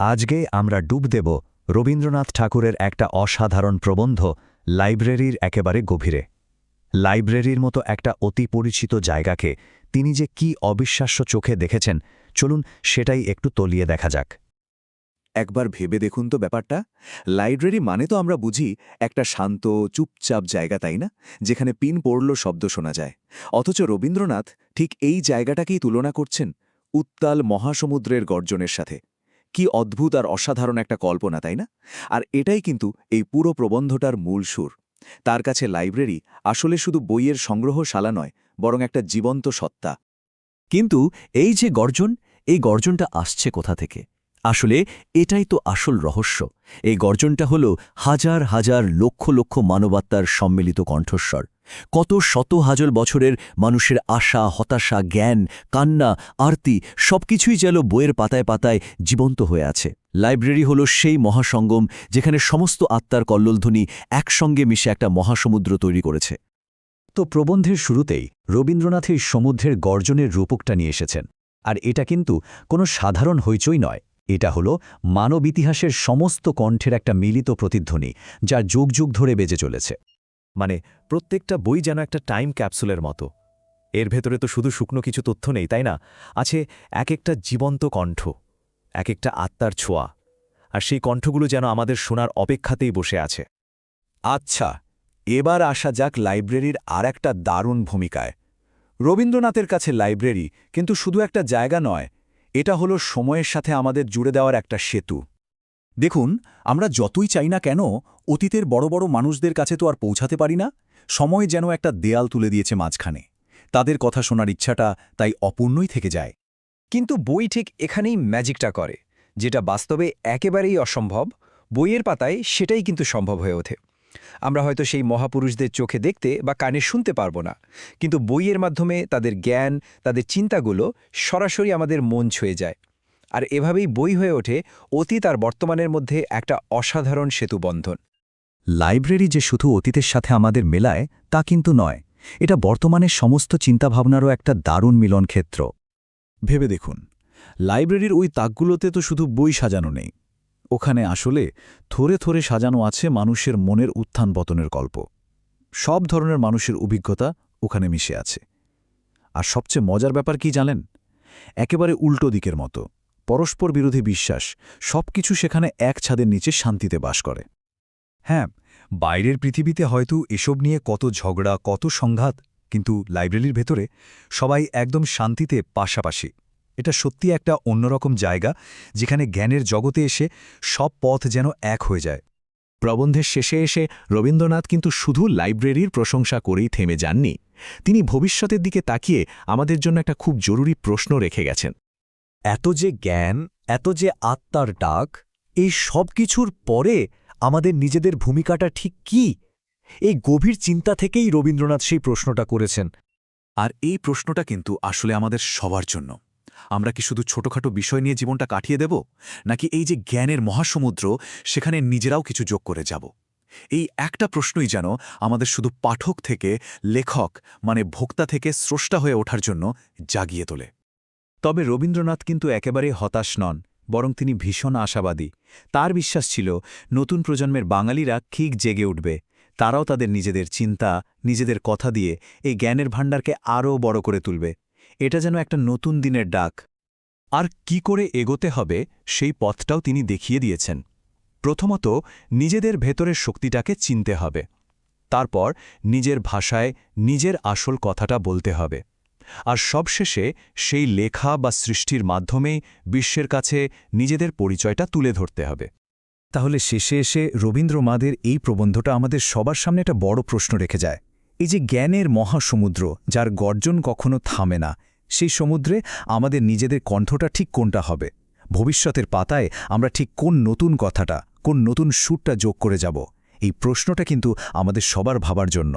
আজকে আমরা ডুব দেব রবীন্দ্রনাথ ঠাকুরের একটা অসাধারণ প্রবন্ধ লাইব্রেরির একেবারে গভীরে। লাইব্রেরির মতো একটা অতি পরিচিত জায়গাকে তিনি যে কি অবিশ্বাস্য চোখে দেখেছেন, চলুন সেটাই একটু তলিয়ে দেখা যাক। একবার ভেবে দেখুন তো ব্যাপারটা। লাইব্রেরি মানে তো আমরা বুঝি একটা শান্ত, চুপচাপ জায়গা, তাই না? যেখানে পিন পড়ল শব্দ শোনা যায়। অথচ রবীন্দ্রনাথ ঠিক এই জায়গাটাকেই তুলনা করছেন উত্তাল মহাসমুদ্রের গর্জনের সাথে। কি অদ্ভুত আর অসাধারণ একটা কল্পনা, তাই না? আর এটাই কিন্তু এই পুরো প্রবন্ধটার মূল সুর। তার কাছে লাইব্রেরি আসলে শুধু বইয়ের সংগ্রহশালা নয়, বরং একটা জীবন্ত সত্তা। কিন্তু এই যে গর্জন, এই গর্জনটা আসছে কোথা থেকে? আসলে এটাই তো আসল রহস্য। এই গর্জনটা হল হাজার হাজার লক্ষ লক্ষ মানবাত্মার সম্মিলিত কণ্ঠস্বর। কত শত হাজল বছরের মানুষের আশা, হতাশা, জ্ঞান, কান্না, আরতি সবকিছুই যেন বইয়ের পাতায় পাতায় জীবন্ত হয়ে আছে। লাইব্রেরি হল সেই মহাসঙ্গম যেখানে সমস্ত আত্মার কল্লোলধ্বনি একসঙ্গে মিশে একটা মহাসমুদ্র তৈরি করেছে। তো প্রবন্ধের শুরুতেই রবীন্দ্রনাথ এই সমুদ্রের গর্জনের রূপকটা নিয়ে এসেছেন। আর এটা কিন্তু কোনো সাধারণ হইচই নয়। এটা হল মানব ইতিহাসের সমস্ত কণ্ঠের একটা মিলিত প্রতিধ্বনি যা যুগ যুগ ধরে বেজে চলেছে। মানে প্রত্যেকটা বই যেন একটা টাইম ক্যাপসুলের মতো। এর ভেতরে তো শুধু শুকনো কিছু তথ্য নেই, তাই না? আছে এক একটা জীবন্ত কণ্ঠ এক একটা আত্মার ছোঁয়া, আর সেই কণ্ঠগুলো যেন আমাদের শোনার অপেক্ষাতেই বসে আছে। আচ্ছা এবার আসা যাক লাইব্রেরির আর একটা দারুণ ভূমিকায়। রবীন্দ্রনাথের কাছে লাইব্রেরি কিন্তু শুধু একটা জায়গা নয়, এটা হলো সময়ের সাথে আমাদের জুড়ে দেওয়ার একটা সেতু। দেখুন, আমরা যতই চাই না কেন, অতীতের বড় বড় মানুষদের কাছে তো আর পৌঁছাতে পারি না। সময় যেন একটা দেয়াল তুলে দিয়েছে মাঝখানে। তাদের কথা শোনার ইচ্ছাটা তাই অপূর্ণই থেকে যায়। কিন্তু বই ঠিক এখানেই ম্যাজিকটা করে, যেটা বাস্তবে একেবারেই অসম্ভব। বইয়ের পাতায় সেটাই কিন্তু সম্ভব হয়ে ওঠে। আমরা হয়তো সেই মহাপুরুষদের চোখে দেখতে বা কানে শুনতে পারব না, কিন্তু বইয়ের মাধ্যমে তাদের জ্ঞান, তাদের চিন্তাগুলো সরাসরি আমাদের মন ছুঁয়ে যায়। আর এভাবেই বই হয়ে ওঠে অতীত আর বর্তমানের মধ্যে একটা অসাধারণ সেতুবন্ধন লাইব্রেরি যে শুধু অতীতের সাথে আমাদের মেলায়, তা কিন্তু নয়, এটা বর্তমানের সমস্ত চিন্তাভাবনারও একটা দারুণ মিলন ক্ষেত্র। ভেবে দেখুন, লাইব্রেরির ওই তাকগুলোতে তো শুধু বই সাজানো নেই, ওখানে আসলে থরে থরে সাজানো আছে মানুষের মনের উত্থান পতনের গল্প। সব ধরনের মানুষের অভিজ্ঞতা ওখানে মিশে আছে। আর সবচেয়ে মজার ব্যাপার কি জানেন? একেবারে উল্টো দিকের মতো পরস্পর বিরোধী বিশ্বাস সবকিছু সেখানে এক ছাদের নিচে শান্তিতে বাস করে। হ্যাঁ বাইরের পৃথিবীতে হয়তো এসব নিয়ে কত ঝগড়া, কত সংঘাত, কিন্তু লাইব্রেরির ভেতরে সবাই একদম শান্তিতে পাশাপাশি। এটা সত্যি একটা অন্যরকম জায়গা যেখানে জ্ঞানের জগতে এসে সব পথ যেন এক হয়ে যায়। প্রবন্ধের শেষে এসে রবীন্দ্রনাথ কিন্তু শুধু লাইব্রেরির প্রশংসা করেই থেমে যাননি, তিনি ভবিষ্যতের দিকে তাকিয়ে আমাদের জন্য একটা খুব জরুরি প্রশ্ন রেখে গেছেন। এত যে জ্ঞান, এত যে আত্মার ডাক, এই সব কিছুর পরে আমাদের নিজেদের ভূমিকাটা ঠিক কি? এই গভীর চিন্তা থেকেই রবীন্দ্রনাথ সেই প্রশ্নটা করেছেন। আর এই প্রশ্নটা কিন্তু আসলে আমাদের সবার জন্য। আমরা কি শুধু ছোটখাটো বিষয় নিয়ে জীবনটা কাটিয়ে দেব? নাকি এই যে জ্ঞানের মহাসমুদ্র, সেখানে নিজেরাও কিছু যোগ করে যাব? এই একটা প্রশ্নই যেন আমাদের শুধু পাঠক থেকে লেখক মানে ভোক্তা থেকে স্রষ্টা হয়ে ওঠার জন্য জাগিয়ে তোলে। তবে রবীন্দ্রনাথ কিন্তু একেবারে হতাশ নন, বরং তিনি ভীষণ আশাবাদী। তার বিশ্বাস ছিল, নতুন প্রজন্মের বাঙালিরা ঠিক জেগে উঠবে। তারাও তাদের নিজেদের চিন্তা, নিজেদের কথা দিয়ে এই জ্ঞানের ভাণ্ডারকে আরও বড় করে তুলবে। এটা যেন একটা নতুন দিনের ডাক। আর কি করে এগোতে হবে, সেই পথটাও তিনি দেখিয়ে দিয়েছেন। প্রথমত, নিজেদের ভেতরের শক্তিটাকে চিনতে হবে। তারপর, নিজের ভাষায় নিজের আসল কথাটা বলতে হবে। আর সবশেষে সেই লেখা বা সৃষ্টির মাধ্যমেই বিশ্বের কাছে নিজেদের পরিচয়টা তুলে ধরতে হবে। তাহলে শেষে এসে রবীন্দ্রমাদের এই প্রবন্ধটা আমাদের সবার সামনে একটা বড় প্রশ্ন রেখে যায়। এই যে জ্ঞানের মহাসমুদ্র, যার গর্জন কখনো থামে না, সেই সমুদ্রে আমাদের নিজেদের কণ্ঠটা ঠিক কোনটা হবে? ভবিষ্যতের পাতায় আমরা ঠিক কোন নতুন কথাটা, কোন নতুন সুরটা যোগ করে যাব? এই প্রশ্নটা কিন্তু আমাদের সবার ভাবার জন্য।